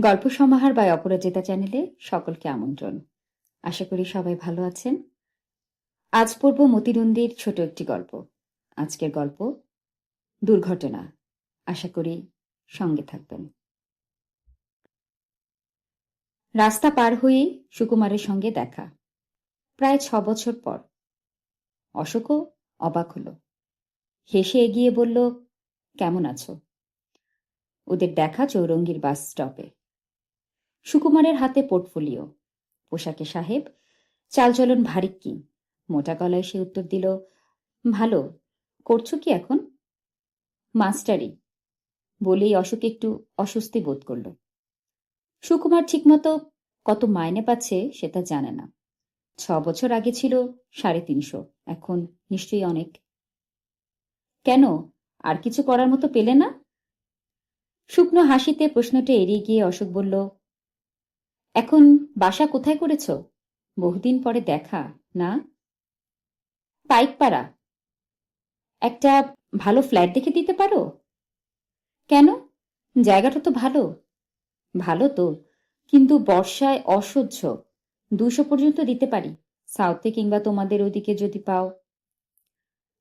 গল্প সমাহার বা অপরাজিতা চ্যানেলে সকলকে আমন্ত্রণ। আশা করি সবাই ভালো আছেন। আজ পড়ব মতিরন্দির ছোট একটি গল্প। আজকের গল্প, দুর্ঘটনা। আশা করি সঙ্গে থাকবেন। রাস্তা পার হয়ে সুকুমারের সঙ্গে দেখা। প্রায় ছ বছর পর। অশোকও অবাক হল। হেসে এগিয়ে বলল, কেমন আছো? ওদের দেখা চৌরঙ্গীর বাস স্টপে। সুকুমারের হাতে পোর্টফোলিও। পোশাকে সাহেব, চালচলন ভারী কি? মোটা গলায় সে উত্তর দিল, ভালো। করছ কি এখন? মাস্টারি। বলেই অশোক একটু অস্বস্তি বোধ করল। সুকুমার ঠিকমতো কত মাইনে পাচ্ছে সেটা জানে না। ছ বছর আগে ছিল সাড়ে তিনশো, এখন নিশ্চয়ই অনেক। কেন? আর কিছু করার মতো পেলে না? শুকনো হাসিতে প্রশ্নটা এড়িয়ে গিয়ে অশোক বলল এখন বাসা কোথায় করেছ? বহুদিন পরে দেখা, না? পাইকপাড়া। একটা ভালো ফ্ল্যাট দেখে দিতে পারো? কেন? জায়গাটা তো ভালো। ভালো তো, কিন্তু বর্ষায় অসহ্য। দুশো পর্যন্ত দিতে পারি, সাউথে কিংবা তোমাদের ওদিকে যদি পাও।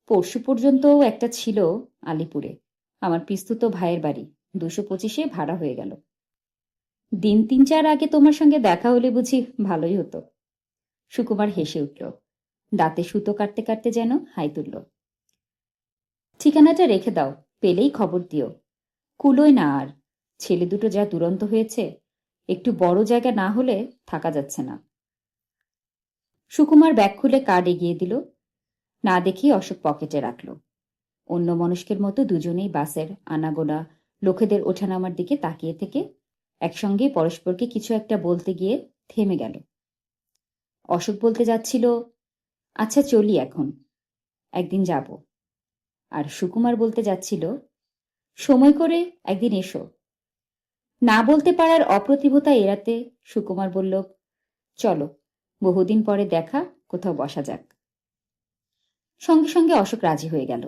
পরশু পর্যন্তও একটা ছিল আলিপুরে। আমার পিস্তুত ভাইয়ের বাড়ি। দুশো পঁচিশে ভাড়া হয়ে গেল। দিন তিন চার আগে তোমার সঙ্গে দেখা হলে বুঝি ভালোই হতো। সুকুমার হেসে উঠল। দাঁতে সুতো কাটতে কাটতে যেন হাই তুলল। ঠিকানাটা রেখে দাও, পেলেই খবর দিও। কুলোয় না আর, ছেলে দুটো যা দুরন্ত হয়েছে, একটু বড় জায়গা না হলে থাকা যাচ্ছে না। সুকুমার ব্যাগ খুলে কার্ড এগিয়ে দিল। না দেখেই অশোক পকেটে রাখল। অন্য মনস্কের মতো দুজনেই বাসের আনাগোনা, লোকেদের ওঠানামার দিকে তাকিয়ে থেকে একসঙ্গে পরস্পরকে কিছু একটা বলতে গিয়ে থেমে গেল। অশোক বলতে যাচ্ছিল আচ্ছা চলি এখন, একদিন যাব। আর সুকুমার বলতে যাচ্ছিল, সময় করে একদিন এসো। না বলতে পারার অপ্রতিভতা এড়াতে সুকুমার বলল, চলো, বহুদিন পরে দেখা, কোথাও বসা যাক। সঙ্গে সঙ্গে অশোক রাজি হয়ে গেল।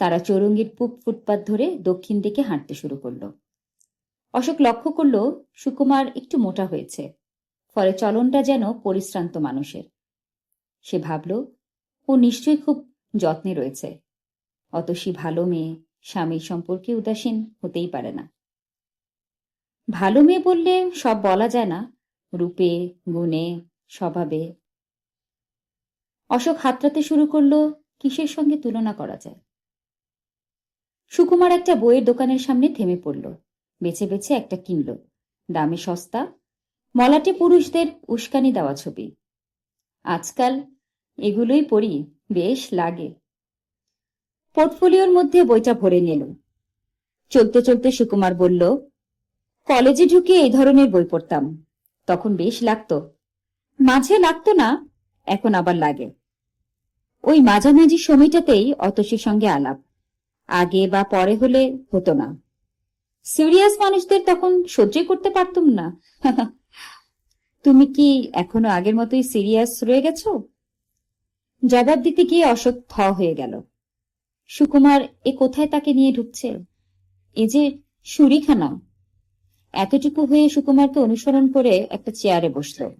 তারা চৌরঙ্গীর পুব ফুটপাত ধরে দক্ষিণ দিকে হাঁটতে শুরু করল। অশোক লক্ষ্য করল, সুকুমার একটু মোটা হয়েছে, ফলে চলনটা যেন পরিশ্রান্ত মানুষের। সে ভাবল, ও নিশ্চয়ই খুব যত্নে রয়েছে। অতসী ভালো মেয়ে, স্বামীর সম্পর্কে উদাসীন হতেই পারে না। ভালো মেয়ে বললে সব বলা যায় না, রূপে, গুণে, স্বভাবে। অশোক হাতড়াতে শুরু করল, কিসের সঙ্গে তুলনা করা যায়? সুকুমার একটা বইয়ের দোকানের সামনে থেমে পড়ল। বেছে বেছে একটা কিনল। দামে সস্তা, মলাটে পুরুষদের উস্কানি দেওয়া ছবি। আজকাল এগুলোই পড়ি, বেশ লাগে। পোর্টফোলিওর মধ্যে বইটা ভরে নিল। চলতে চলতে সুকুমার বলল, কলেজে ঢুকে এই ধরনের বই পড়তাম। তখন বেশ লাগতো। মাঝে লাগতো না, এখন আবার লাগে। ওই মাঝামাঝি সময়টাতেই অতসীর সঙ্গে আলাপ। আগে বা পরে হলে হতো না। সিরিয়াস মানুষদের তখন সহ্যই করতে পারতুম না। তুমি কি এখনও আগের মতোই সিরিয়াস রয়ে গেছো? জবাব দিতে গিয়ে অশোক থ হয়ে গেল। সুকুমার, এ কোথায় তাকে নিয়ে ঢুকছে? এ যে সুরিখানা। এতটুকু হয়ে সুকুমারকে অনুসরণ করে একটা চেয়ারে বসল।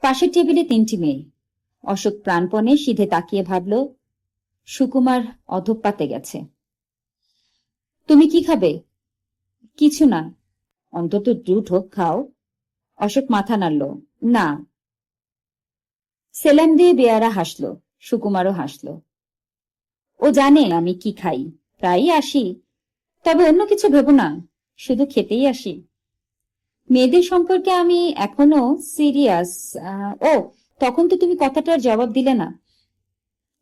পাশের টেবিলে তিনটি মেয়ে। অশোক প্রাণপণে সিধে তাকিয়ে ভাবল, সুকুমার অধপাতে গেছে। তুমি কি খাবে? কিছু না। অন্তত দুধ হোক, খাও। অশোক মাথা নাড়ল। না। সেলাম দিয়ে বেয়ারা হাসলো, সুকুমারও হাসলো। ও জানে আমি কি খাই, প্রায়ই আসি। তবে অন্য কিছু ভেবো না, শুধু খেতেই আসি। মেয়েদের সম্পর্কে আমি এখনও সিরিয়াস ও, তখন তো তুমি কথাটার জবাব দিলে না।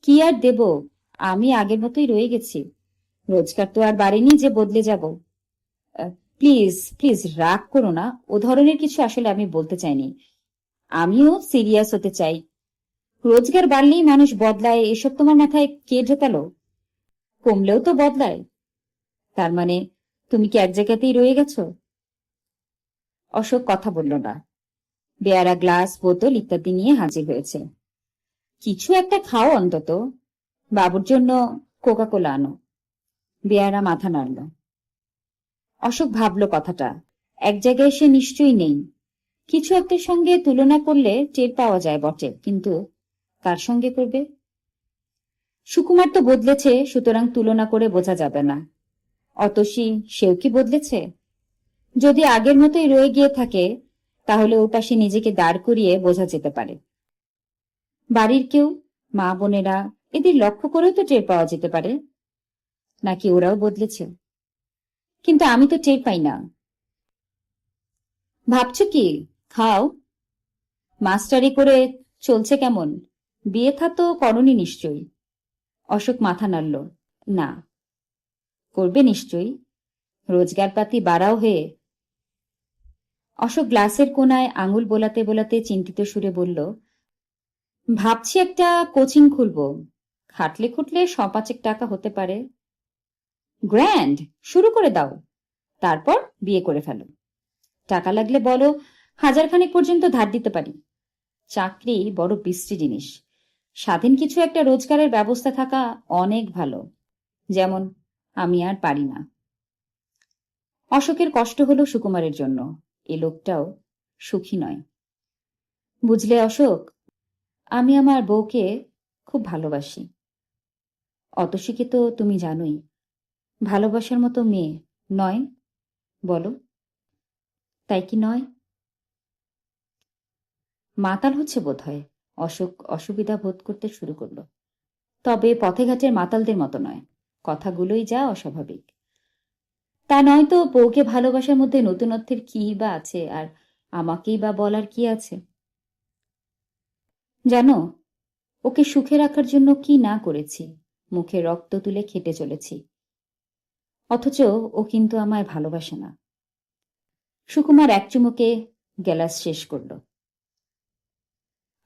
কি আর দেব, আমি আগের মতোই রয়ে গেছি। রোজগার তো আর বাড়েনি যে বদলে যাব। প্লিজ প্লিজ রাগ করো না। ও ধরনের কিছু আসলে আমি বলতে চাইনি। আমিও সিরিয়াস হতে চাই। রোজগার বাড়লেই মানুষ বদলায়, এসব তোমার মাথায় কে ঢোকালো? কমলেও তো বদলায়। তার মানে তুমি কি এক জায়গাতেই রয়ে গেছো? অশোক কথা বলল না। বেয়ারা গ্লাস, বোতল ইত্যাদি নিয়ে হাজির হয়েছে। কিছু একটা খাও অন্তত। বাবুর জন্য কোকা কোলা আনো। বেয়ারা মাথা নাড়ল। অশোক ভাবল কথাটা। এক জায়গায় সে নিশ্চয়ই নেই। কিছু একটার সঙ্গে তুলনা করলে টের পাওয়া যায় বটে কিন্তু কার সঙ্গে করবে? সুকুমার তো বদলেছে, সুতরাং তুলনা করে বোঝা যাবে না। অতসী, সেও কি বদলেছে? যদি আগের মতোই রয়ে গিয়ে থাকে, তাহলে ওর পাশে নিজেকে দাঁড় করিয়ে বোঝা যেতে পারে। বাড়ির কেউ মা বোনেরা এদের লক্ষ্য করেও তো টের পাওয়া যেতে পারে। নাকি ওরাও বদলেছে? কিন্তু আমি তো টের পাই না। ভাবছ কি? খাও। মাস্টারি করে চলছে কেমন? বিয়ে থা তো করনি নিশ্চয়ই। অশোক মাথা নাড়ল। না। করবে নিশ্চয়ই। রোজগারপাতি বাড়াও হয়ে অশোক গ্লাসের কোনায় আঙুল বোলাতে বোলাতে চিন্তিত সুরে বলল, ভাবছি একটা কোচিং খুলব। খাটলে খুটলে শ পাঁচেক টাকা হতে পারে। গ্র্যান্ড শুরু করে দাও। তারপর বিয়ে করে ফেলো। টাকা লাগলে বলো, হাজারখানেক পর্যন্ত ধার দিতে পারি। চাকরি বড় বিশ্রী জিনিস। স্বাধীন কিছু একটা রোজগারের ব্যবস্থা থাকা অনেক ভালো। যেমন, আমি আর পারি না। অশোকের কষ্ট হলো সুকুমারের জন্য। এ লোকটাও সুখী নয়। বুঝলে অশোক, আমি আমার বউকে খুব ভালোবাসি। অতসীকে তো তুমি জানোই। ভালোবাসার মতো মেয়ে, নয়? বলো। তাই কি নয়? মাতাল হচ্ছে বোধ হয় অশোক অসুবিধা বোধ করতে শুরু করল। তবে পথে ঘাটের মাতালদের মতো নয়। কথাগুলোই যা অস্বাভাবিক। তা নয় তো, বউকে ভালোবাসার মধ্যে নতুনত্বের কি বা আছে? আর আমাকেই বা বলার কি আছে? জানো, ওকে সুখে রাখার জন্য কি না করেছি? মুখে রক্ত তুলে খেটে চলেছি। অথচ ও কিন্তু আমায় ভালোবাসে না। সুকুমার এক চুমুকে গ্যালাস শেষ করল।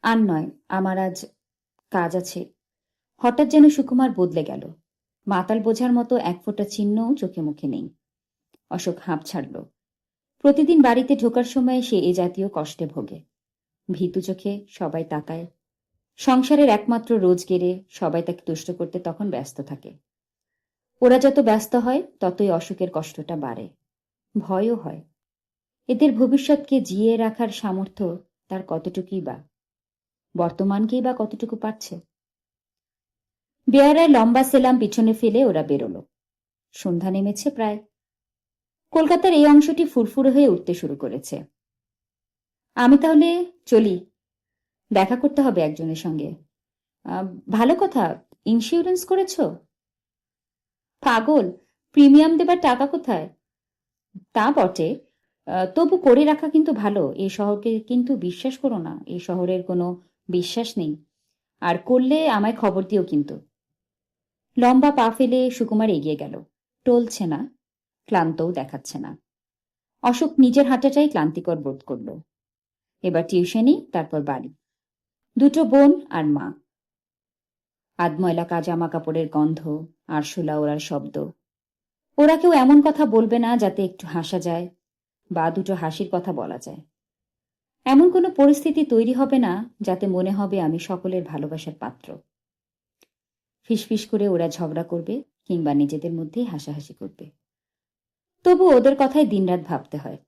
আর নয়, আমার আজ কাজ আছে। হঠাৎ যেন সুকুমার বদলে গেল। মাতাল বোঝার মতো এক ফোঁটা চিহ্নও চোখে মুখে নেই। অশোক হাঁপ ছাড়ল। প্রতিদিন বাড়িতে ঢোকার সময় সে এ জাতীয় কষ্টে ভোগে। ভীতু চোখে সবাই তাকায়। সংসারের একমাত্র রোজ গেড়ে সবাই তাকে তুষ্ট করতে তখন ব্যস্ত থাকে। ওরা যত ব্যস্ত হয়, ততই অসুখের কষ্টটা বাড়ে। ভয়ও হয়। এদের ভবিষ্যৎকে জিয়ে রাখার সামর্থ্য তার কতটুকুই বা? বর্তমানকেই বা কতটুকু পাচ্ছে? বেয়ারায় লম্বা সেলাম পিছনে ফেলে ওরা বেরোলো। সন্ধ্যা নেমেছে প্রায়। কলকাতার এই অংশটি ফুরফুরে হয়ে উঠতে শুরু করেছে। আমি তাহলে চলি। দেখা করতে হবে একজনের সঙ্গে। ভালো কথা ইন্স্যুরেন্স করেছ? পাগল, প্রিমিয়াম দেবার টাকা কোথায়? তা বটে। তবু করে রাখা কিন্তু ভালো। এই শহরকে কিন্তু বিশ্বাস করো না। এই শহরের কোনো বিশ্বাস নেই। আর করলে আমায় খবর দিও কিন্তু। লম্বা পা ফেলে সুকুমার এগিয়ে গেল। টলছে না, ক্লান্তও দেখাচ্ছে না। অশোক নিজের হাঁটাটাই ক্লান্তিকর বোধ করল। এবার টিউশনি, তারপর বাড়ি। দুটো বোন আর মা। আদময়লা কাজামা কাপড়ের গন্ধ আরশোলা ওরার শব্দ। ওরা কেউ এমন কথা বলবে না যাতে একটু হাসা যায় বা দুটো হাসির কথা বলা যায়। এমন কোনো পরিস্থিতি তৈরি হবে না যাতে মনে হবে আমি সকলের ভালোবাসার পাত্র। ফিসফিস করে ওরা ঝগড়া করবে কিংবা নিজেদের মধ্যেই হাসাহাসি করবে। তবু ওদের কথায় দিনরাত ভাবতে হয়।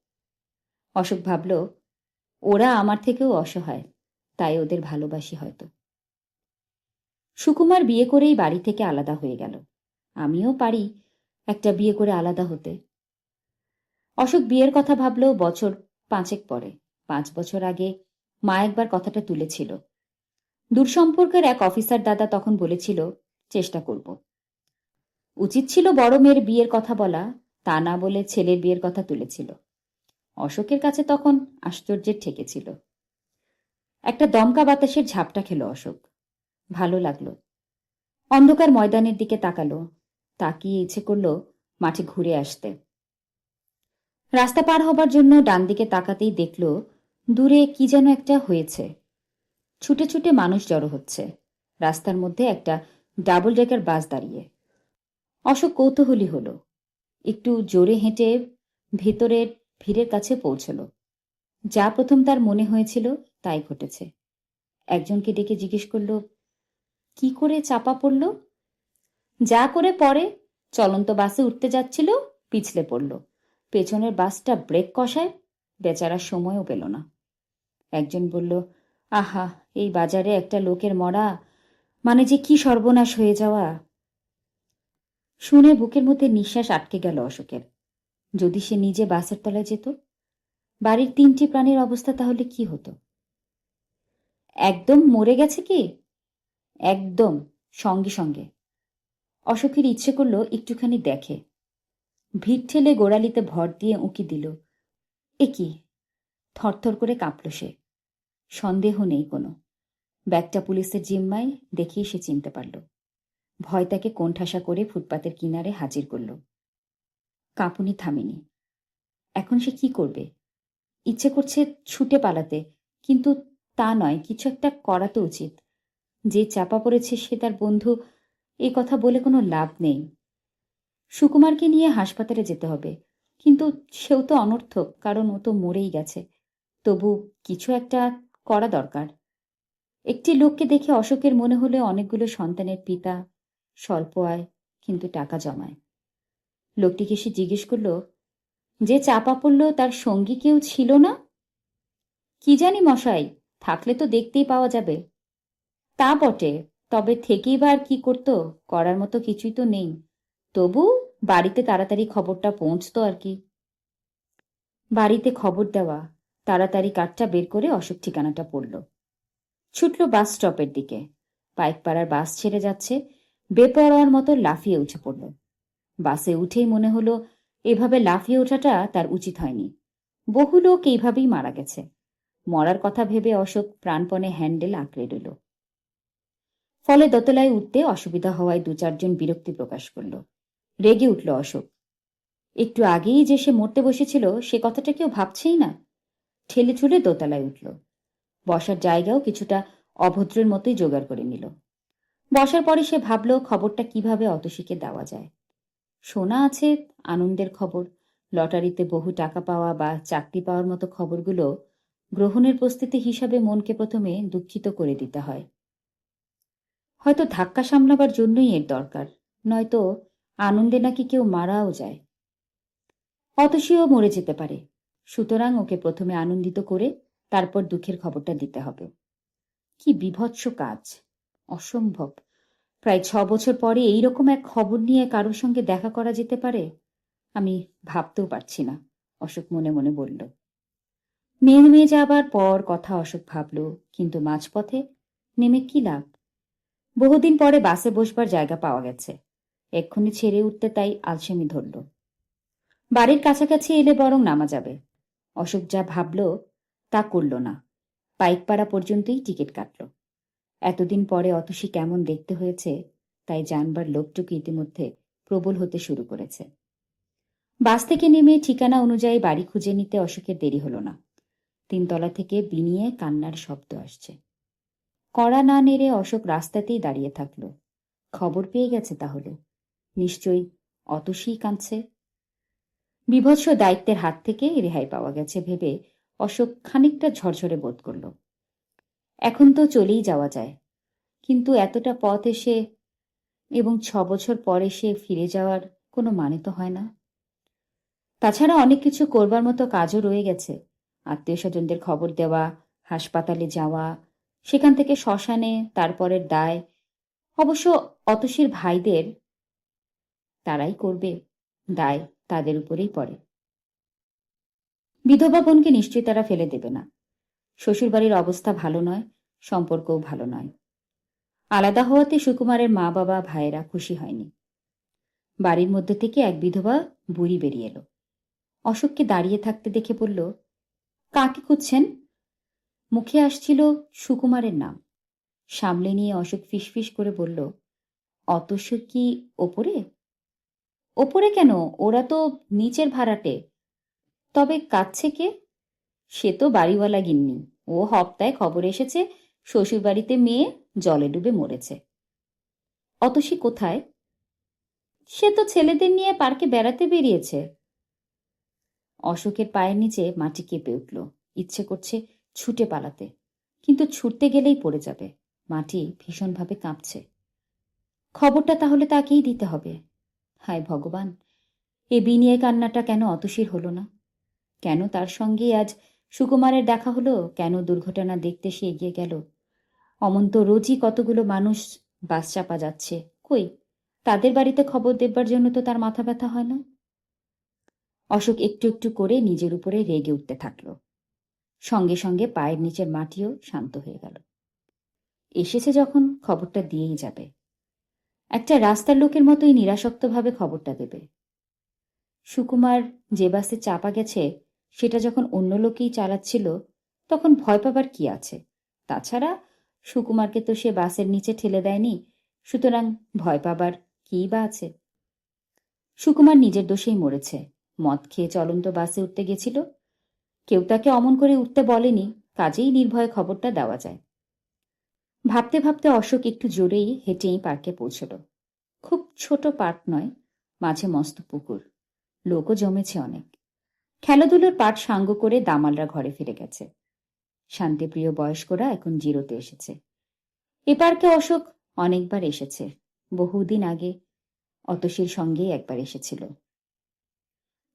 অশোক ভাবল, ওরা আমার থেকেও অসহায়, তাই ওদের ভালোবাসি হয়তো। সুকুমার বিয়ে করেই বাড়ি থেকে আলাদা হয়ে গেল। আমিও পারি একটা বিয়ে করে আলাদা হতে। অশোক বিয়ের কথা ভাবলেও বছর পাঁচেক পরে। পাঁচ বছর আগে মা একবার কথাটা তুলেছিল। দূরসম্পর্কের এক অফিসার দাদা তখন বলেছিল, চেষ্টা করব। উচিত ছিল বড় মেয়ের বিয়ের কথা বলা, তা না বলে ছেলের বিয়ের কথা তুলেছিল। অশোকের কাছে তখন আশ্চর্যের ঠেকেছিল একটা দমকা বাতাসের ঝাপটা খেল অশোক। ভালো লাগল। অন্ধকার ময়দানের দিকে তাকালো। তাকিয়ে ইচ্ছে করল মাঠে ঘুরে আসতে। রাস্তা পার হবার জন্য ডান দিকে তাকাতেই দেখল, দূরে কি যেন একটা হয়েছে। ছুটে ছুটে মানুষ জড়ো হচ্ছে। রাস্তার মধ্যে একটা ডাবল ডেকার বাস দাঁড়িয়ে। অশোক কৌতূহলী হলো। একটু জোরে হেঁটে ভেতরের ভিড়ের কাছে পৌঁছল। যা প্রথম তার মনে হয়েছিল তাই ঘটেছে। একজনকে ডেকে জিজ্ঞেস করল, কি করে চাপা পড়ল? যা করে পরে চলন্ত বাসে উঠতে যাচ্ছিল, পিছলে পড়ল। পেছনের বাসটা ব্রেক কষায় বেচারা সময়ও পেল না। একজন বলল, আহা, এই বাজারে একটা লোকের মরা মানে যে কি সর্বনাশ হয়ে যাওয়া? শুনে বুকের মধ্যে নিঃশ্বাস আটকে গেল অশোকের। যদি সে নিজে বাসের তলায় যেত, বাড়ির তিনটি প্রাণীর অবস্থা তাহলে কি হতো? একদম মরে গেছে কি? একদম, সঙ্গে সঙ্গে। অশোকের ইচ্ছে করল একটুখানি দেখে। ভিড় ঠেলে গোড়ালিতে ভর দিয়ে উঁকি দিল। এ কি? থরথর করে কাঁপল সে। সন্দেহ নেই কোনো। ব্যাগটা পুলিশের জিম্মায় দেখিয়ে সে চিনতে পারল। ভয় তাকে কোণঠাসা করে ফুটপাতের কিনারে হাজির করল। কাঁপুনি থামেনি। এখন সে কি করবে? ইচ্ছে করছে ছুটে পালাতে, কিন্তু তা নয়, কিছু একটা করা তো উচিত। যে চাপা পড়েছে সে তার বন্ধু এ কথা বলে কোনো লাভ নেই। সুকুমারকে নিয়ে হাসপাতালে যেতে হবে। কিন্তু সেও তো অনর্থক, কারণ ও তো মরেই গেছে। তবু কিছু একটা করা দরকার। একটি লোককে দেখে অশোকের মনে হলে অনেকগুলো সন্তানের পিতা স্বল্প আয়, কিন্তু টাকা জমায়। লোকটিকে সে জিজ্ঞেস করল, যে চাপা পড়ল, তার সঙ্গী কেউ ছিল না? কি জানি মশাই, থাকলে তো দেখতেই পাওয়া যাবে। তা বটে তবে থেকেই বা আর কি করতো? করার মতো কিছুই তো নেই। তবু বাড়িতে তাড়াতাড়ি খবরটা পৌঁছতো আর কি। বাড়িতে খবর দেওয়া, তাড়াতাড়ি কাঠটা বের করে অশোক ঠিকানাটা পড়ল। ছুটল বাস স্টপের দিকে। পাইকপাড়ার বাস ছেড়ে যাচ্ছে, বেপরোয়ার মতো লাফিয়ে উঠে পড়ল। বাসে উঠেই মনে হলো, এভাবে লাফিয়ে ওঠাটা তার উচিত হয়নি। বহু লোক এইভাবেই মারা গেছে। মরার কথা ভেবে অশোক প্রাণপণে হ্যান্ডেল আঁকড়ে রইল। ফলে দোতলায় উঠতে অসুবিধা হওয়ায় দু চারজন বিরক্তি প্রকাশ করল। রেগে উঠল অশোক। একটু আগেই যে সে মরতে বসেছিল, সে কথাটা কেউ ভাবছেই না। ঠেলে ঠুলে দোতলায় উঠল। বসার জায়গাও কিছুটা অভদ্রের মতোই জোগাড় করে নিল। বসার পরে সে ভাবল, খবরটা কীভাবে অতসীকে দেওয়া যায়। শোনা আছে আনন্দের খবর। লটারিতে বহু টাকা পাওয়া বা চাকরি পাওয়ার মতো খবরগুলো গ্রহণের প্রস্তুতি হিসাবে মনকে প্রথমে দুঃখিত করে দিতে হয়। হয়তো ধাক্কা সামলাবার জন্যই এর দরকার, নয়তো আনন্দে নাকি কেউ মারাও যায়। অতসীও মরে যেতে পারে। সুতরাং ওকে প্রথমে আনন্দিত করে তারপর দুঃখের খবরটা দিতে হবে। কি বিভৎস কাজ। অসম্ভব। প্রায় ছ বছর পরে এইরকম এক খবর নিয়ে কারোর সঙ্গে দেখা করা যেতে পারে? আমি ভাবতেও পারছি না, অশোক মনে মনে বলল। নেমে যাবার পর কথা অশোক ভাবল, কিন্তু মাঝপথে নেমে কি লাভ? বহুদিন পরে বাসে বসবার জায়গা পাওয়া গেছে। এক্ষুনি ছেড়ে উঠতে তাই আলসেমি ধরল। বাড়ির কাছাকাছি এলে বরং নামা যাবে। অশোক যা ভাবল, তা করল না। পাইকপাড়া পর্যন্তই টিকিট কাটল। এতদিন পরে অতসী কেমন দেখতে হয়েছে, তাই জানবার লোকটুকু ইতিমধ্যে প্রবল হতে শুরু করেছে। বাস থেকে নেমে ঠিকানা অনুযায়ী বাড়ি খুঁজে নিতে অশোকের দেরি হলো না। তিনতলা থেকে বিনিয়ে কান্নার শব্দ আসছে। কড়া না নেড়ে অশোক রাস্তাতেই দাঁড়িয়ে থাকল। খবর পেয়ে গেছে তাহলে। নিশ্চয়ই অতসীই কাঁদছে। বিভৎস দায়িত্বের হাত থেকে রেহাই পাওয়া গেছে ভেবে অশোক খানিকটা ঝরঝরে বোধ করল। এখন তো চলেই যাওয়া যায়। কিন্তু এতটা পথ এসে এবং ছ বছর পর এসে ফিরে যাওয়ার কোনো মানে তো হয় না। তাছাড়া অনেক কিছু করবার মতো কাজও রয়ে গেছে। আত্মীয় স্বজনদের খবর দেওয়া, হাসপাতালে যাওয়া সেখান থেকে শ্মশানে, তারপরের দায়। অবশ্য অতসীর ভাইদের তারাই করবে, দায় তাদের উপরেই পড়ে। বিধবা বোনকে নিশ্চয়ই তারা ফেলে দেবে না। শ্বশুরবাড়ির অবস্থা ভালো নয়, সম্পর্কও ভালো নয়। আলাদা হওয়াতে সুকুমারের মা বাবা, ভাইয়েরা খুশি হয়নি। বাড়ির মধ্যে থেকে এক বিধবা বুড়ি বেরিয়ে এলো। অশোককে দাঁড়িয়ে থাকতে দেখে বলল, কাকে খুঁজছেন? মুখে আসছিল সুকুমারের নাম। সামলে নিয়ে অশোক ফিসফিস করে বলল অতস কি ওপরে? ওপরে কেন? ওরা তো নিচের ভাড়াটে। তবে কাচ্ছে কে? সে তো বাড়িওয়ালা গিন্নি। ও হপ্তায় খবর এসেছে, শ্বশুরবাড়িতে মেয়ে জলে ডুবে মরেছে। অতসী কোথায়? সে তো ছেলেদের নিয়ে পার্কে বেড়াতে বেরিয়েছে। অশোকের পায়ের নিচে মাটি কেঁপে উঠল। ইচ্ছে করছে ছুটে পালাতে। কিন্তু ছুটতে গেলেই পড়ে যাবে। মাটি ভীষণভাবে কাঁপছে। খবরটা তাহলে তাকেই দিতে হবে। হায় ভগবান, এ বিনিয়ে কান্নাটা কেন অতসীর হলো না? কেন তার সঙ্গে আজ সুকুমারের দেখা হলো? কেন দুর্ঘটনা দেখতে সে এগিয়ে গেল? অমন্ত রোজই কতগুলো মানুষ বাস চাপা যাচ্ছে। কই, তাদের বাড়িতে খবর দেবার জন্য তো তার মাথা ব্যথা হয় না? অশোক একটু একটু করে নিজের উপরে রেগে উঠতে থাকল। সঙ্গে সঙ্গে পায়ের নিচের মাটিও শান্ত হয়ে গেল। এসেছে যখন খবরটা দিয়েই যাবে। একটা রাস্তার লোকের মতোই নিরাসক্তভাবে খবরটা দেবে। সুকুমার যে বাসে চাপা গেছে, সেটা যখন অন্য লোকেই চালাচ্ছিল, তখন ভয় পাবার কি আছে? তাছাড়া সুকুমারকে তো সে বাসের নিচে ঠেলে দেয়নি, সুতরাং ভয় পাবার কী বা আছে? সুকুমার নিজের দোষেই মরেছে। মদ খেয়ে চলন্ত বাসে উঠতে গেছিল কেউ তাকে অমন করে উঠতে বলেনি, কাজেই নির্ভয়ে খবরটা দেওয়া যায়। ভাবতে ভাবতে অশোক একটু জোরেই হেঁটেই পার্কে পৌঁছল। খুব ছোট পার্ক নয়, মাঝে মস্ত পুকুর। লোকও জমেছে অনেক। খেলাধুলোর পাট সাঙ্গ করে দামালরা ঘরে ফিরে গেছে। শান্তিপ্রিয় বয়স্করা এখন জিরোতে এসেছে। এ পার্কে অশোক অনেকবার এসেছে, বহুদিন আগে। অতসীর সঙ্গেই একবার এসেছিল।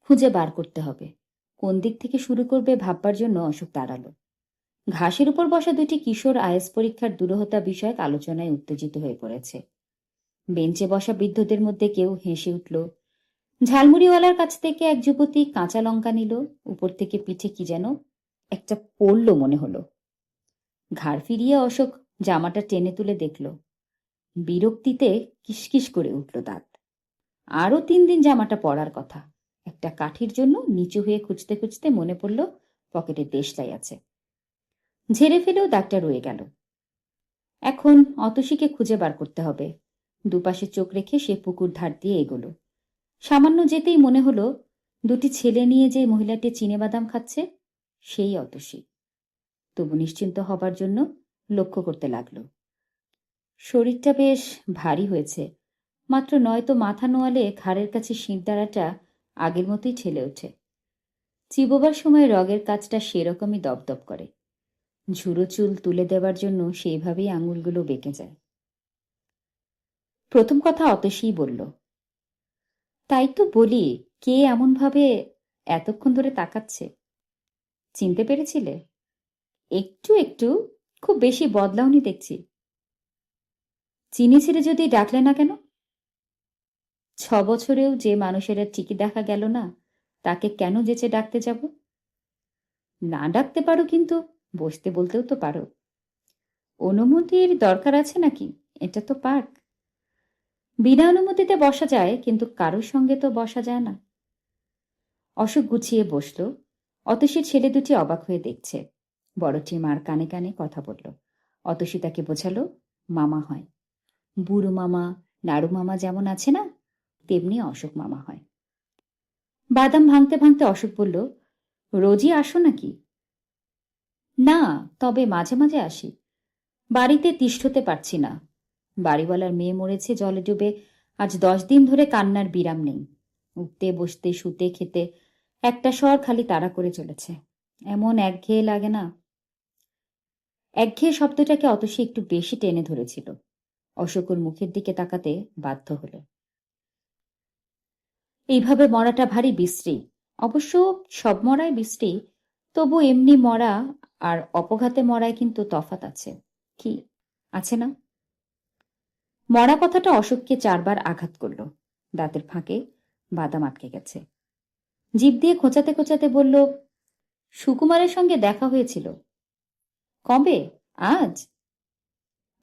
খুঁজে বার করতে হবে। কোন দিক থেকে শুরু করবে ভাববার জন্য অশোক দাঁড়াল। ঘাসের উপর বসা দুটি কিশোর আইএস পরীক্ষার দুরূহতা বিষয়ক আলোচনায় উত্তেজিত হয়ে পড়েছে। বেঞ্চে বসা বৃদ্ধদের মধ্যে কেউ হেসে উঠল, ঝালমুড়িওয়ালার কাছ থেকে এক যুবতী কাঁচা লঙ্কা নিল, উপর থেকে পিঠে কি যেন একটা পড়ল মনে হলো। ঘাড় ফিরিয়ে অশোক জামাটা টেনে তুলে দেখল, বিরক্তিতে কিসকিস করে উঠল দাঁত। আরও তিন দিন জামাটা পরার কথা। একটা কাঠির জন্য নিচু হয়ে খুঁজতে খুঁজতে মনে পড়ল পকেটে দেশলাই আছে। ঝেড়ে ফেলেও দাগটা রয়ে গেল। এখন অতসীকে খুঁজে বার করতে হবে। দুপাশে চোখ রেখে সে পুকুর ধার দিয়ে এগোলো। সামান্য যেতেই মনে হলো, দুটি ছেলে নিয়ে যে মহিলাটি বাদাম খাচ্ছে, সেই অতসী। তবু নিশ্চিন্ত হবার জন্য লক্ষ্য করতে লাগল। শরীরটা বেশ ভারী হয়েছে। মাত্র নয়তো মাথা নোয়ালে ঘাড়ের কাছে শিরদাঁড়াটা আগের মতোই ছেলে ওঠে। চিবোবার সময় রগের কাজটা সেরকমই দপদপ করে। ঝুড়ো চুল তুলে দেবার জন্য সেইভাবেই আঙুলগুলো বেঁকে যায়। প্রথম কথা অতসীই বলল, তাই তো বলি, কে এমনভাবে এতক্ষণ ধরে তাকাচ্ছে? চিনতে পেরেছিলে? একটু একটু, খুব বেশি বদলাওনি দেখছি। চিনেছিলে যদি ডাকলে না কেন? ছ বছরেও যে মানুষেরা ঠিকই দেখা গেল না, তাকে কেন যেচে ডাকতে যাব? না ডাকতে পারো কিন্তু, বসতে বলতেও তো পারো। অনুমতির দরকার আছে নাকি? এটা তো পার্ক। বিনা অনুমতিতে বসা যায়, কিন্তু কারোর সঙ্গে তো বসা যায় না। অশোক গুছিয়ে বসল। অতসী ছেলে দুটি অবাক হয়ে দেখছে। বড়টি মার কানে কানে কথা বলল। অতসী তাকে বোঝালো, মামা হয়। বুড়ো মামা, নাড়ু মামা যেমন আছে না তেমনি অশোক মামা হয়। বাদাম ভাঙতে ভাঙতে অশোক বলল, রোজই আসো নাকি? না, তবে মাঝে মাঝে আসি। বাড়িতে তিষ্ঠতে পারছি না। বাড়িওয়ালার মেয়ে মরেছে জলে ডুবে, আজ দশ দিন ধরে কান্নার বিরাম নেই। উঠতে, বসতে, শুতে, খেতে, একটা স্বর খালি তাড়া করে চলেছে। এমন একঘেয়ে লাগে না? একঘেয়ে শব্দটাকে অতসী একটু বেশি টেনে ধরেছিল। অশোকর মুখের দিকে তাকাতে বাধ্য হল। এইভাবে মরাটা ভারী বিশ্রী। অবশ্য সব মরাই বিশ্রী, তবু এমনি মরা আর অপঘাতে মরায় কিন্তু তফাত আছে। কি? আছে না? মরা কথাটা অশোককে চারবার আঘাত করল। দাঁতের ফাঁকে বাদাম আটকে গেছে। জিভ দিয়ে খোঁচাতে খোঁচাতে বলল, সুকুমারের সঙ্গে দেখা হয়েছিল। কবে? আজ?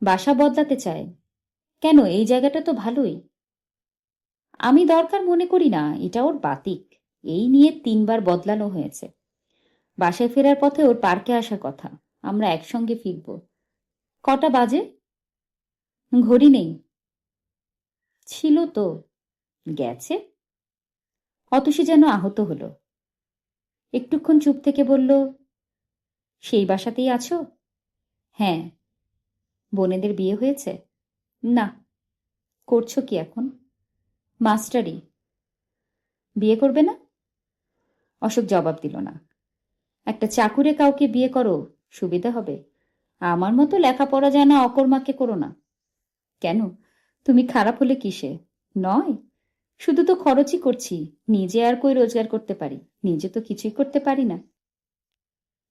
বাসা বদলাতে চায়। কেন? এই জায়গাটা তো ভালোই। আমি দরকার মনে করি না, এটা ওর বাতিক। এই নিয়ে তিনবার বদলানো হয়েছে। বাসায় ফেরার পথে ওর পার্কে আসার কথা। আমরা একসঙ্গে ফিরব। কটা বাজে? ঘড়ি নেই। ছিল তো। গেছে। অতসী যেন আহত হলো। একটুক্ষণ চুপ থেকে বলল, সেই বাসাতেই আছো? হ্যাঁ। বোনেদের বিয়ে হয়েছে? না। করছ কি এখন? মাস্টারি। বিয়ে করবে না? অশোক জবাব দিল না। একটা চাকুরে কাউকে বিয়ে করো, সুবিধা হবে। আমার মতো লেখাপড়া জানা অকর্মাকে করো না। কেন? তুমি খারাপ হলে কিসে? নয়। শুধু তো খরচই করছি, নিজে আর কই রোজগার করতে পারি? নিজে তো কিছুই করতে পারি না।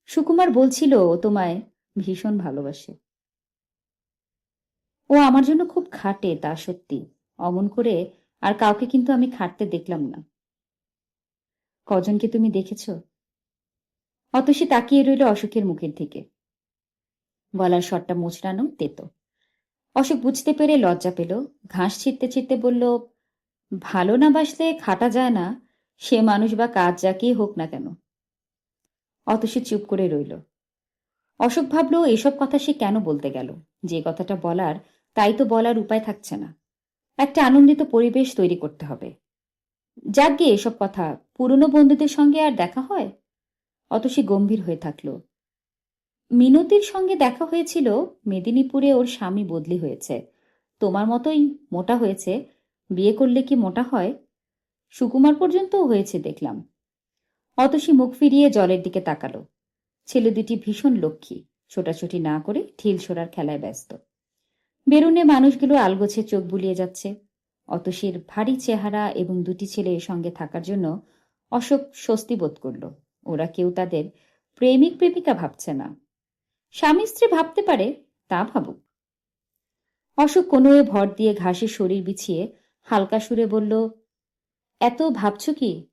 সুকুমার বলছিল ও তোমায় ভীষণ ভালোবাসে। ও আমার জন্য খুব খাটে, তা সত্যি। অমন করে আর কাউকে কিন্তু আমি খাটতে দেখলাম না। কজনকে তুমি দেখেছ? অতসী তাকিয়ে রইল অশোকের মুখের দিকে। গলার স্বরটা মোচড়ানো তেতো। অশোক বুঝতে পেরে লজ্জা পেল। ঘাস ছিঁড়তে ছিঁড়তে বলল, ভালো না বাসলে খাটা যায় না, সে মানুষ বা কাজ যাকেই হোক না কেন? অতসী চুপ করে রইল। অশোক ভাবল, এসব কথা সে কেন বলতে গেল? যে কথাটা বলার, তাই তো বলার উপায় থাকছে না। একটা আনন্দিত পরিবেশ তৈরি করতে হবে। যাক গিয়ে এসব কথা, পুরনো বন্ধুদের সঙ্গে আর দেখা হয়? অতসী গম্ভীর হয়ে থাকল। মিনতির সঙ্গে দেখা হয়েছিল, মেদিনীপুরে ওর স্বামী বদলি হয়েছে। তোমার মতোই মোটা হয়েছে। বিয়ে করলে কি মোটা হয়? সুকুমার পর্যন্তও হয়েছে দেখলাম। অতসী মুখ ফিরিয়ে জলের দিকে তাকালো। ছেলে দুটি ভীষণ লক্ষ্মী, ছোটাছুটি না করে ঢিল ছোড়ার খেলায় ব্যস্ত। বেরুনে মানুষগুলো আলগোছে চোখ বুলিয়ে যাচ্ছে। অতসীর ভারী চেহারা এবং দুটি ছেলে সঙ্গে থাকার জন্য অশোক স্বস্তি বোধ করল। ওরা কেউ তাদের প্রেমিক প্রেমিকা ভাবছে না। স্বামী স্ত্রী ভাবতে পারে, তা ভাবুক। অশোক কোনোয়ে ভর দিয়ে ঘাসে শরীর বিছিয়ে হালকা সুরে বলল, এত ভাবছ কি?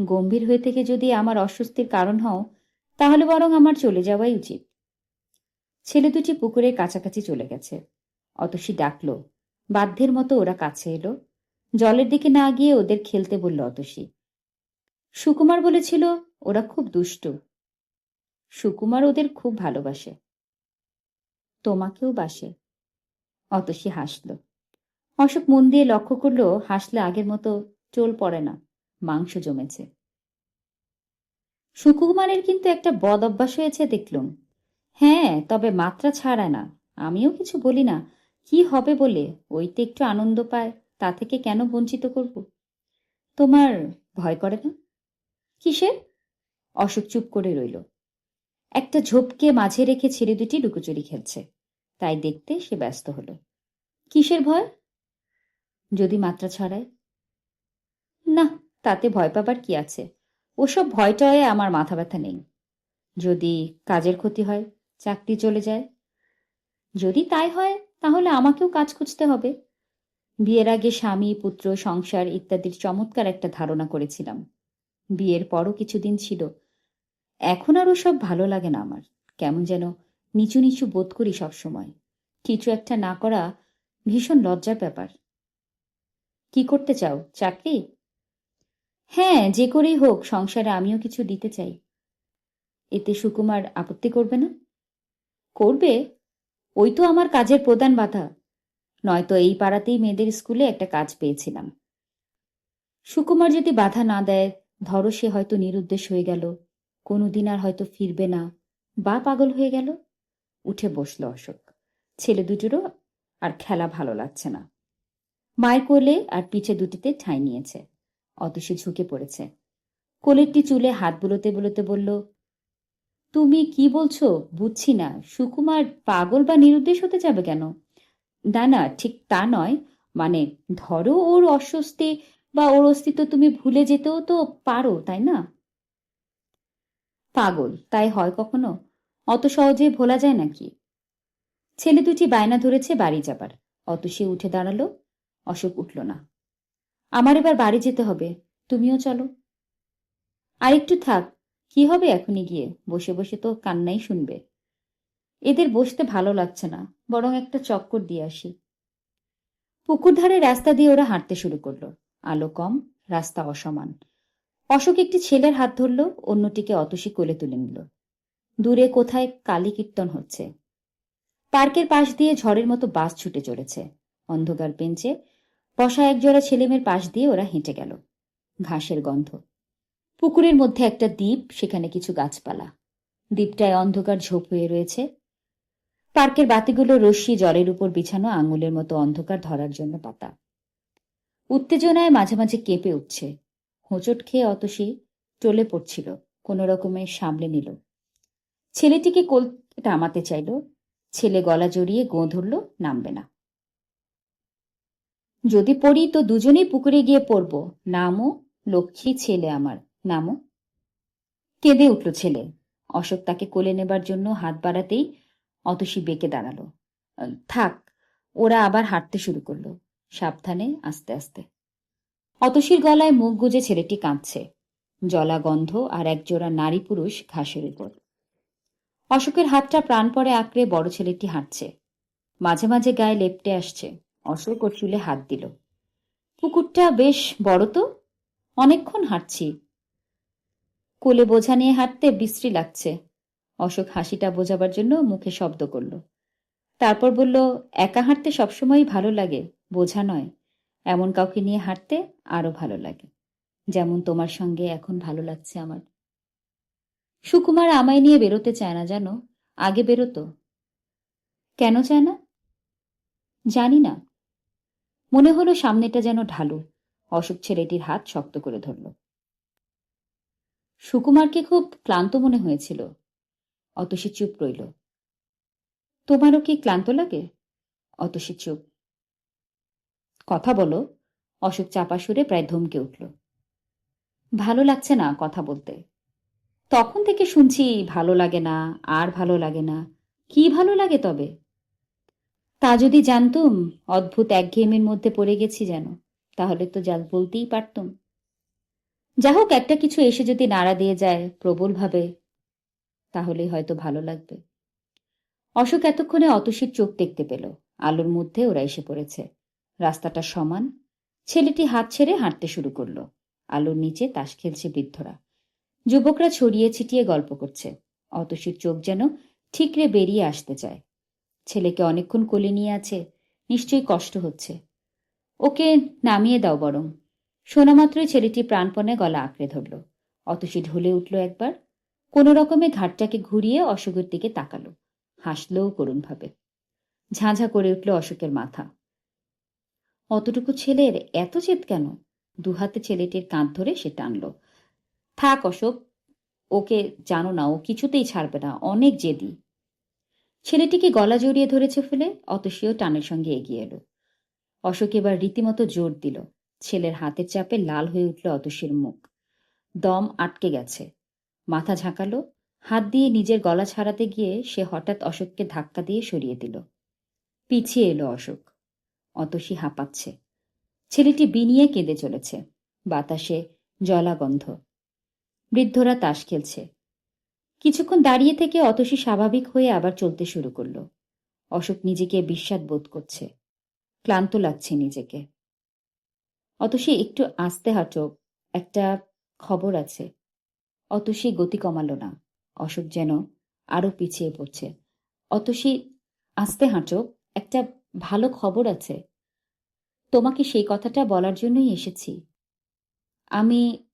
গম্ভীর হয়ে থেকে যদি আমার অস্বস্তির কারণ হও, তাহলে বরং আমার চলে যাওয়াই উচিত। ছেলে দুটি পুকুরের কাছাকাছি চলে গেছে। অতসী ডাকল। বাধ্যের মতো ওরা কাছে এলো। জলের দিকে না গিয়ে ওদের খেলতে বলল অতসী। সুকুমার বলেছিল, ওরা খুব দুষ্টু। সুকুমার ওদের খুব ভালোবাসে। তোমাকেও বাসে। অতসী হাসল। অশোক মন দিয়ে লক্ষ্য করল, হাসলে আগের মতো চোল পড়ে না, মাংস জমেছে। সুকুমারের কিন্তু একটা বদ অভ্যাস হয়েছে দেখলুম। হ্যাঁ তবে মাত্রা ছাড়ায় না, আমিও কিছু বলি না কি হবে বলে ওইতে একটু আনন্দ পায়, তা থেকে কেন বঞ্চিত করব? তোমার ভয় করে না? কিসের? অশোক চুপ করে রইল। একটা ঝোপকে মাঝে রেখে ছেড়ে দুটি লুকোচুরি খেলছে। তাই দেখতে সে ব্যস্ত হলো। কিসের ভয়? যদি মাত্রা ছড়ায়। না, তাতে ভয় পাবার কি আছে? ওসব ভয়টয়ে আমার মাথা ব্যথা নেই। যদি কাজের ক্ষতি হয়, চাকরি চলে যায়। যদি তাই হয় তাহলে আমাকেও কাজ খুঁজতে হবে। বিয়ের আগে স্বামী, পুত্র, সংসার ইত্যাদির চমৎকার একটা ধারণা করেছিলাম। বিয়ের পরও কিছুদিন ছিল। এখন আর ওসব ভালো লাগে না আমার। কেমন যেন নিচু নিচু বোধ করি সবসময়। কিছু একটা না করা ভীষণ লজ্জার ব্যাপার। কি করতে চাও? চাকরি? হ্যাঁ যে করেই হোক, সংসারে আমিও কিছু দিতে চাই। এতে সুকুমার আপত্তি করবে না? করবে। ওই তো আমার কাজের প্রধান বাধা। নয়তো এই পাড়াতেই মেয়েদের স্কুলে একটা কাজ পেয়েছিলাম। সুকুমার যদি বাধা না দেয়, ধরো সে হয়তো নিরুদ্দেশ হয়ে গেল। কোনোদিন আর হয়তো ফিরবে না। বা পাগল হয়ে গেল। উঠে বসল অশোক। ছেলে দুটোরও আর খেলা ভালো লাগছে না। মায়ের কোলে আর পিছে দুটিতে ঠাঁই নিয়েছে। অতসী ঝুঁকে পড়েছে। কোলেরটি চুলে হাত বুলোতে বুলোতে বলল তুমি কি বলছো? বুঝছি না। সুকুমার পাগল বা নিরুদ্দেশ হতে যাবে কেন? না না, ঠিক তা নয়। মানে ধরো ওর অস্বস্তি বা ওর অস্তিত্ব তুমি ভুলে যেতেও তো পারো, তাই না? পাগল, তাই হয় কখনো? অত সহজে ভোলা যায় নাকি? ছেলে দুটি বায়না ধরেছে বাড়ি যাবার। অত সে উঠে দাঁড়াল, অশোক উঠল না। আমার এবার বাড়ি যেতে হবে। তুমিও চলো। আর একটু থাক কি হবে এখনই গিয়ে? বসে বসে তো কান্নাই শুনবে। এদের বসতে ভালো লাগছে না, বরং একটা চক্কর দিয়ে আসি। পুকুর ধারে রাস্তা দিয়ে ওরা হাঁটতে শুরু করল। আলো কম, রাস্তা অসমান। অশোক একটি ছেলের হাত ধরল, অন্যটিকে অতসী কোলে তুলে নিল। দূরে কোথায় কালী কীর্তন হচ্ছে? পার্কের পাশ দিয়ে ঝড়ের মতো বাস ছুটে চলেছে। অন্ধকার বেঞ্চে বসা একজোড়া ছেলেমেয়ের পাশ দিয়ে ওরা হেঁটে গেল। ঘাসের গন্ধ। পুকুরের মধ্যে একটা দ্বীপ, সেখানে কিছু গাছপালা। দ্বীপটায় অন্ধকার ঝোপ হয়ে রয়েছে। পার্কের বাতিগুলো রশ্মি জলের উপর বিছানো আঙুলের মতো অন্ধকার ধরার জন্য পাতা। উত্তেজনায় মাঝে মাঝে কেঁপে উঠছে। হোঁচট খেয়ে অতসী টলে পড়ছিল, কোনো রকমে সামলে নিল। ছেলেটিকে কোল টামাতে চাইল। ছেলে গলা জড়িয়ে গোঁ ধরল, নামবে না। যদি পড়ি তো দুজনেই পুকুরে গিয়ে পড়ব নামও লক্ষ্মী ছেলে আমার। নামও কেঁদে উঠল ছেলে। অশোক তাকে কোলে নেবার জন্য হাত বাড়াতেই অতসী বেঁকে দাঁড়াল। থাক, ওরা আবার হাঁটতে শুরু করল। সাবধানে, আস্তে আস্তে। অতসীর গলায় মুখ গুজে ছেলেটি কাঁদছে। জলা গন্ধ আর একজোড়া নারী পুরুষ ঘাসের উপর। অশোকের হাতটা প্রাণপরে আঁকড়ে বড় ছেলেটি হাঁটছে। মাঝে মাঝে গায়ে লেপটে আসছে। অশোক ওর চুলে হাত দিল। পুকুরটা বেশ বড় তো? অনেকক্ষণ হাঁটছি। কোলে বোঝা নিয়ে হাঁটতে বিশ্রী লাগছে। অশোক হাসিটা বোঝাবার জন্য মুখে শব্দ করল। তারপর বলল, একা হাঁটতে সবসময়ই ভালো লাগে, বোঝা নয়। এমন কাউকে নিয়ে হাঁটতে আরও ভালো লাগে। যেমন তোমার সঙ্গে এখন ভালো লাগছে আমার। সুকুমার আমায় নিয়ে বেরোতে চায় না, জানো? আগে বেরোতো। কেন চায় না? জানি না। মনে হলো সামনেটা যেন ঢালু। অশোক ছেলেটির হাত শক্ত করে ধরল। সুকুমারকে খুব ক্লান্ত মনে হয়েছিল। অতসী চুপ রইল। তোমারও কি ক্লান্ত লাগে? অতসী চুপ। কথা বলো। অশোক চাপা সুরে প্রায় ধমকে উঠল। ভালো লাগছে না কথা বলতে। তখন থেকে শুনছি ভালো লাগে না, আর ভালো লাগে না। কি ভালো লাগে তবে? তা যদি জানতুম, অদ্ভুত একঘেয়েমির মধ্যে পড়ে গেছি যেন। তাহলে তো যা বলতেই পারতুম। যা হোক একটা কিছু এসে যদি নাড়া দিয়ে যায় প্রবলভাবে তাহলেই হয়তো ভালো লাগবে। অশোক এতক্ষণে অতসীর চোখ দেখতে পেল। আলোর মধ্যে ওরা এসে পড়েছে। রাস্তাটা সমান। ছেলেটি হাত ছেড়ে হাঁটতে শুরু করল। আলোর নিচে তাস খেলছে বৃদ্ধরা। যুবকরা ছড়িয়ে ছিটিয়ে গল্প করছে। অতসীর চোখ যেন ঠিকরে বেরিয়ে আসতে চায়। ছেলেকে অনেকক্ষণ কোলে নিয়ে আছে। নিশ্চয়ই কষ্ট হচ্ছে। ওকে নামিয়ে দাও বরং। শোনা মাত্রই ছেলেটি প্রাণপণে গলা আঁকড়ে ধরল। অতসী ঢলে উঠল একবার। কোনো রকমে ঘাটটাকে ঘুরিয়ে অশোকের দিকে তাকালো। হাসলেও করুণ ভাবে ঝাঁঝা করে উঠল অশোকের মাথা। অতটুকু ছেলের এত জেদ কেন? দুহাতে ছেলেটির কাঁধ ধরে সে টানল। থাক অশোক, ওকে জানো না, ও কিছুতেই ছাড়বে না, অনেক জেদি। ছেলেটিকে গলা জড়িয়ে ধরেছে ফেলে, অতসীও টানের সঙ্গে এগিয়ে এলো। অশোক এবার রীতিমতো জোর দিল। ছেলের হাতের চাপে লাল হয়ে উঠল অতসীর মুখ। দম আটকে গেছে। মাথা ঝাঁকালো, হাত দিয়ে নিজের গলা ছাড়াতে গিয়ে সে হঠাৎ অশোককে ধাক্কা দিয়ে সরিয়ে দিল। পিছিয়ে এলো অশোক। অতসী হাঁপাচ্ছে। ছেলেটি বিনিয়ে কেঁদে চলেছে। বাতাসে জলা গন্ধ বৃদ্ধরা তাস খেলছে। কিছুক্ষণ দাঁড়িয়ে থেকে অতসী স্বাভাবিক হয়ে আবার চলতে শুরু করল। অশোক নিজেকে বিস্বাদ বোধ করছে। ক্লান্ত লাগছে নিজেকে। অতসী একটু আস্তে হাঁটো, একটা খবর আছে। অতসী গতি কমালো না, অশোক যেন আরও পিছিয়ে পড়ছে। অতসী আস্তে হাঁটো, একটা ভালো খবর আছে। তোমাকে সেই কথাটা বলার জন্যই এসেছি। আমি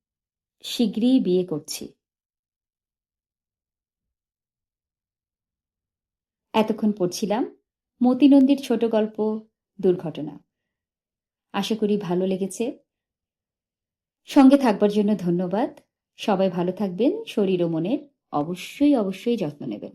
শীঘ্রই বিয়ে করছি। এতক্ষণ পড়ছিলাম মতিনন্দীর ছোট গল্প, দুর্ঘটনা। আশা করি ভালো লেগেছে। সঙ্গে থাকবার জন্য ধন্যবাদ। সবাই ভালো থাকবেন, শরীর ও মনের অবশ্যই অবশ্যই যত্ন নেবেন।